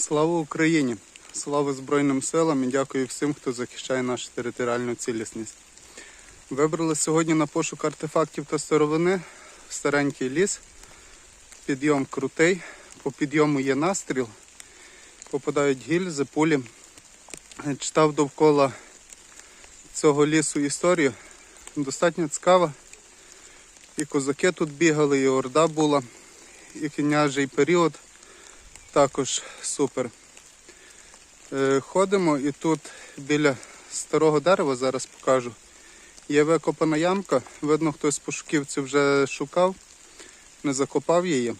Слава Україні! Слава Збройним силам і дякую всім, хто захищає нашу територіальну цілісність. Вибрали сьогодні на пошук артефактів та старовини в старенький ліс. Підйом крутий, по підйому є настріл, попадають гільзи, пулі. Читав довкола цього лісу історію. Достатньо цікава. І козаки тут бігали, і орда була, і княжий період також супер. Е, Ходимо і тут біля старого дерева, зараз покажу. Є викопана ямка. Видно, хтось з пошуківців вже шукав, не закопав її.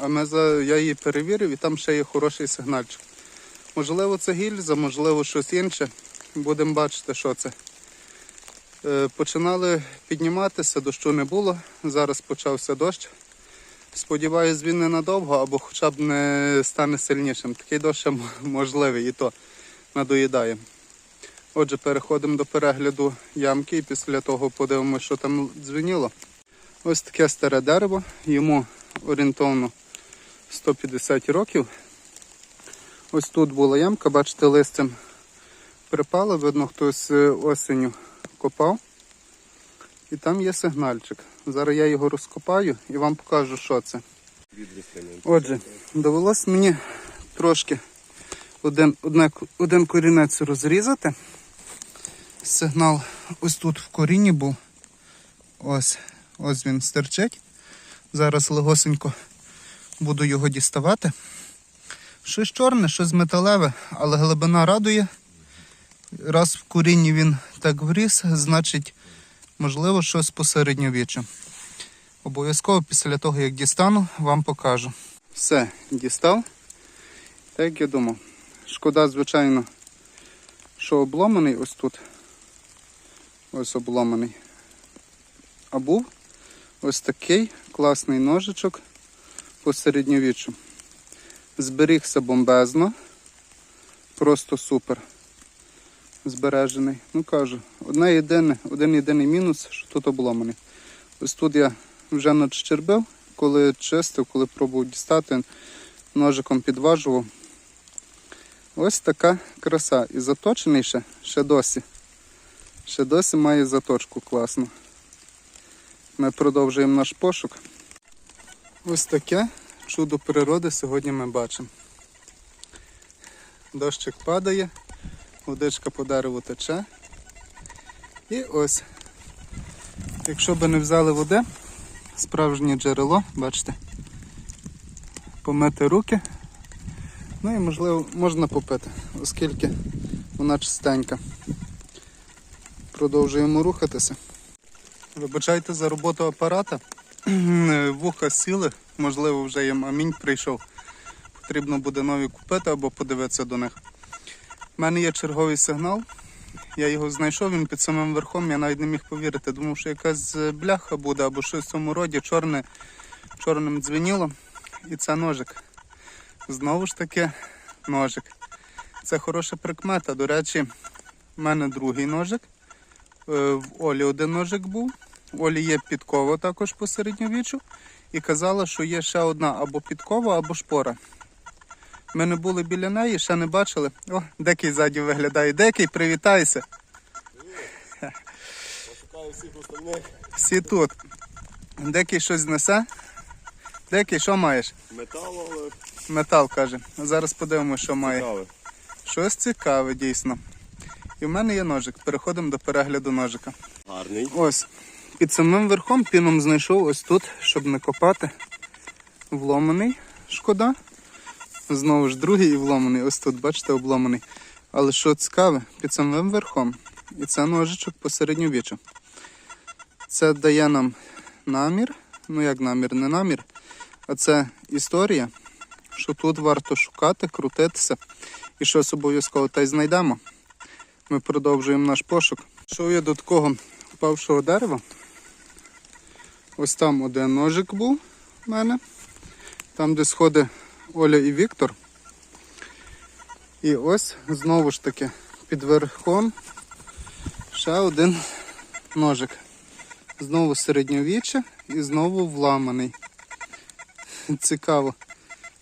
А ми за... я її перевірив і там ще є хороший сигнальчик. Можливо, це гільза, можливо, щось інше. Будемо бачити, що це. Е, Починали підніматися, дощу не було. Зараз почався дощ. Сподіваюсь, він ненадовго або хоча б не стане сильнішим. Такий дощ можливий і то надоїдає. Отже, переходимо до перегляду ямки і після того подивимося, що там дзвеніло. Ось таке старе дерево, йому орієнтовно 150 років. Ось тут була ямка, бачите, листям припало, видно, хтось е, осінню копав. І там є сигнальчик. Зараз я його розкопаю і вам покажу, що це. Отже, довелось мені трошки один, одне, один корінець розрізати. Сигнал ось тут в корінні був. Ось, ось він стерчить. Зараз легосенько буду його діставати. Щось чорне, щось металеве, але глибина радує. Раз в корінні він так вріс, значить, можливо, щось посередньовіччя. Обов'язково після того, як дістану, вам покажу. Все, дістав. Так як я думав. Шкода, звичайно, що обломаний ось тут. Ось обломаний. А був ось такий класний ножичок по середньовіччю. Зберігся бомбезно. Просто супер. Збережений. Ну кажу, одне єдине, один єдиний мінус, що тут обломаний. Ось тут я вже надщербив, коли чистив, коли пробував дістати, ножиком підважував. Ось така краса. І заточений ще, ще досі. Ще досі має заточку класну. Ми продовжуємо наш пошук. Ось таке чудо природи сьогодні ми бачимо. Дощик падає, водичка по дереву тече. І ось, якщо би не взяли води, справжнє джерело, бачите, помити руки. Ну і можливо можна попити, оскільки вона чистенька. Продовжуємо рухатися. Вибачайте за роботу апарата. Вуха сіли, можливо, вже їм амінь прийшов. Потрібно буде нові купити або подивитися до них. У мене є черговий сигнал. Я його знайшов, він під самим верхом, я навіть не міг повірити. Думав, що якась е, бляха буде або щось в цьому роді, чорне, чорним дзвеніло. І це ножик. Знову ж таки, ножик. Це хороша прикмета. До речі, в мене другий ножик. Е, В Олі один ножик був. В Олі є підкова також по середньовіччю. І казала, що є ще одна або підкова, або шпора. Ми не були біля неї, ще не бачили. О, декий ззаді виглядає. Декий, привітайся. Всі тут. Декий щось знесе. Декий, що маєш? Метал, але Метал каже. Зараз подивимося, що має. цікаве. Щось цікаве, дійсно. І в мене є ножик. Переходимо до перегляду ножика. Гарний. Ось. Під самим верхом піном знайшов ось тут, щоб не копати. Вломаний, шкода. Знову ж другий і вломаний. Ось тут, бачите, обломаний. Але що цікаве, під самим верхом. І це ножичок по середньовіччю. Це дає нам намір. Ну як намір, не намір. А це історія, що тут варто шукати, крутитися і щось обов'язково та й знайдемо. Ми продовжуємо наш пошук. Йшов я до такого впавшого дерева. Ось там один ножик був у мене. Там, де сходи Оля і Віктор. І ось знову ж таки під верхом ще один ножик. Знову середньовіччя і знову вламаний. Цікаво,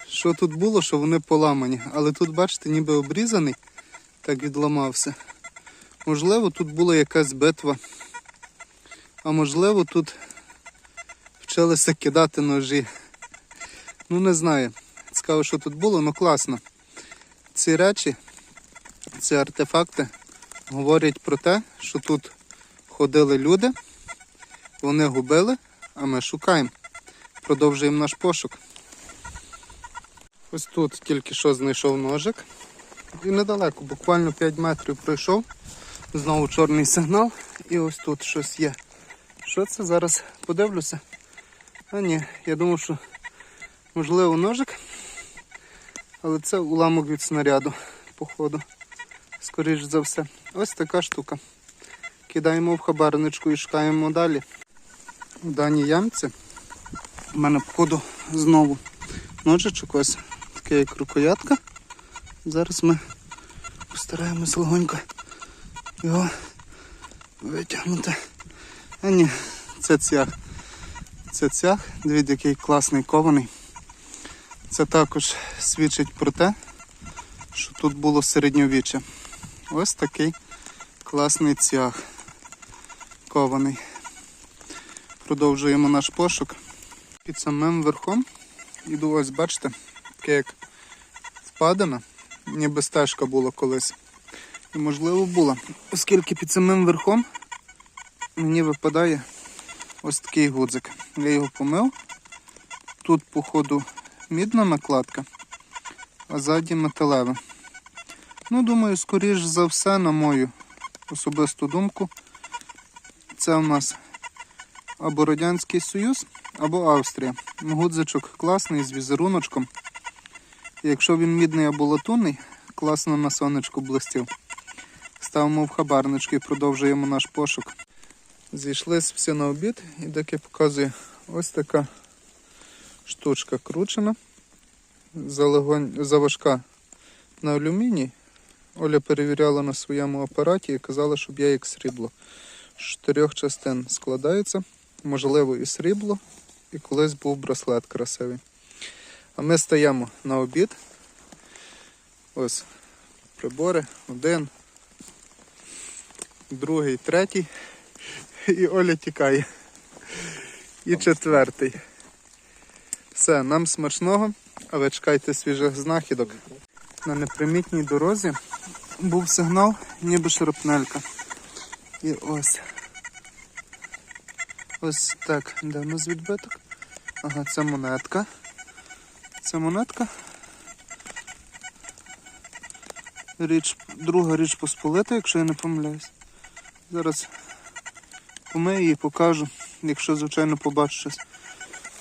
що тут було, що вони поламані. Але тут, бачите, ніби обрізаний, так відламався. Можливо, тут була якась битва. А можливо, тут вчилися кидати ножі. Ну, не знаю. Цікаво, що тут було, але класно. Ці речі, ці артефакти говорять про те, що тут ходили люди, вони губили, а ми шукаємо. Продовжуємо наш пошук. Ось тут тільки що знайшов ножик. І недалеко, буквально 5 метрів пройшов. Знову чорний сигнал. І ось тут щось є. Що це зараз подивлюся? А ні, я думав, що можливо ножик. Але це уламок від снаряду, походу. Скоріш за все. Ось така штука. Кидаємо в хабарничку і шукаємо далі. У даній ямці у мене, походу, знову ножичок ось таке як рукоятка. Зараз ми постараємось легонько його витягнути. А ні, це цях. Це цях, дивіться, який класний кований. Це також свідчить про те, що тут було середньовіччя. Ось такий класний цях кований. Продовжуємо наш пошук. Під самим верхом іду ось, бачите, таке як впадина, ніби стежка була колись. І можливо була, оскільки під самим верхом мені випадає ось такий гудзик. Я його помив. Тут, походу, мідна накладка, а ззаді металева. Ну, думаю, скоріш за все, на мою особисту думку, це у нас або Радянський Союз, або Австрія. Гудзичок класний з візеруночком. Якщо він мідний або латунний, класно на сонечку блистів. Ставимо в хабарнички і продовжуємо наш пошук. Зійшлись всі на обід і таки показує ось така штучка кручена. Заважка на алюміній. Оля перевіряла на своєму апараті і казала, щоб я як срібло. З чотирьох частин складається, можливо, і срібло, і колись був браслет красивий. А ми стаємо на обід. Ось прибори. Один, другий, третій. І Оля тікає. І четвертий. Все, нам смачного, а ви чекайте свіжих знахідок. На непримітній дорозі був сигнал, ніби шарапнелька. І ось. Ось так, де у нас відбиток? Ага, це монетка. Це монетка. Річ, друга річ посполита, якщо я не помиляюсь. Зараз помию її покажу, якщо, звичайно, побачу щось.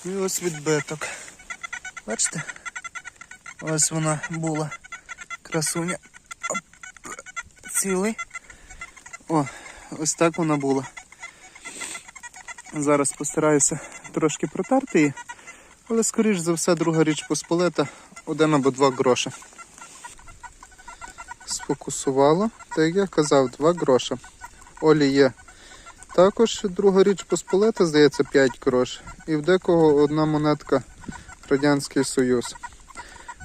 І ось відбиток. Бачите? Ось вона була. Красуня. Цілий. О, ось так вона була. Зараз постараюся трошки протерти її, але скоріш за все друга річ посполита, один або два гроші. Сфокусувало, так як я казав, два гроші. Олі є також друга річ посполита, здається, 5 грош. І в декого одна монетка Радянський Союз.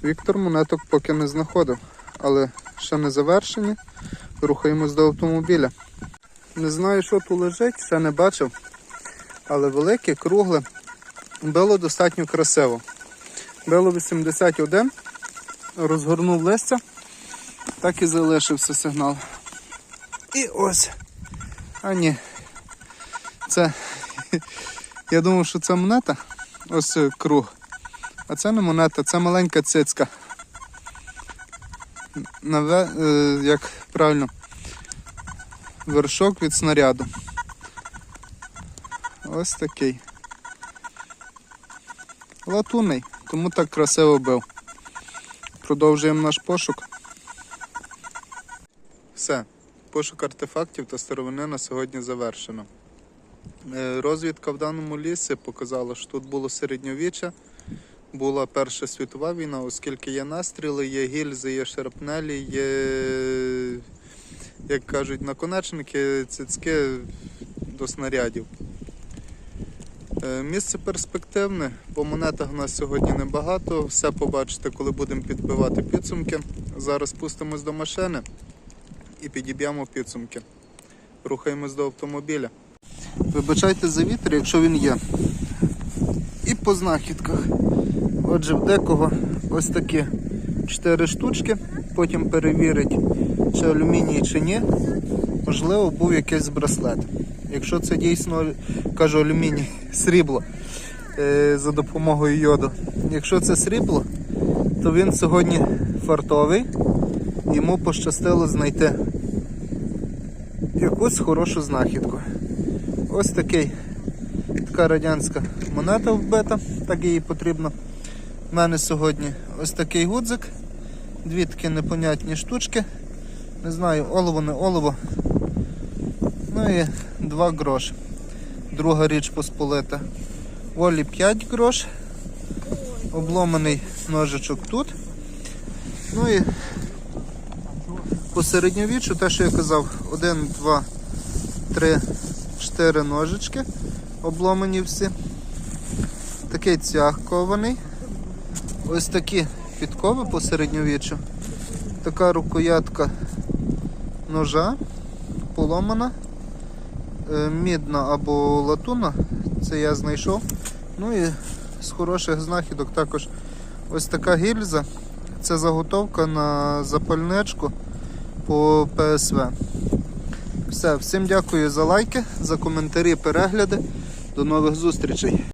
Віктор монеток поки не знаходив, але ще не завершені. Рухаємось до автомобіля. Не знаю, що тут лежить, ще не бачив. Але велике, кругле. Било достатньо красиво. Било 81, розгорнув листя, так і залишився сигнал. І ось. А ні. Це. Я думав, що це монета. Ось е, круг. А це не монета, це маленька цицька. Наве, е, як правильно, вершок від снаряду. Ось такий. Латунний, тому так красиво бив. Продовжуємо наш пошук. Все. Пошук артефактів та старовини на сьогодні завершено. Е, Розвідка в даному лісі показала, що тут було середньовіччя, була Перша світова війна, оскільки є настріли, є гільзи, є шарапнелі, є, як кажуть, наконечники, цицьки до снарядів. Е, Місце перспективне, по монетах у нас сьогодні небагато. Все побачите, коли будемо підбивати підсумки. Зараз спустимось до машини і підіб'ємо підсумки. Рухаємось до автомобіля. Вибачайте за вітер, якщо він є. І по знахідках. Отже, в декого ось такі 4 штучки. Потім перевірить, чи алюміній, чи ні. Можливо, був якийсь браслет. Якщо це дійсно кажу алюміній, срібло е, за допомогою йоду. Якщо це срібло, то він сьогодні фартовий. Йому пощастило знайти якусь хорошу знахідку. Ось такий, така радянська монета вбита, так їй потрібно. У мене сьогодні ось такий гудзик, дві такі непонятні штучки. Не знаю, олово, не олово. Ну і 2 гроші. Друга річ посполита. Волі 5 грош. Обломаний ножичок тут. Ну і по середньовіччю, те, що я казав, 1, 2, 3, 4 ножички. Обломані всі. Такий цяг кований. Ось такі підкови по середньовіччю. Така рукоятка ножа поломана. Е, Мідна або латунна, це я знайшов. Ну і з хороших знахідок також ось така гільза. Це заготовка на запальничку по ПСВ. Все, всім дякую за лайки, за коментарі, перегляди. До нових зустрічей.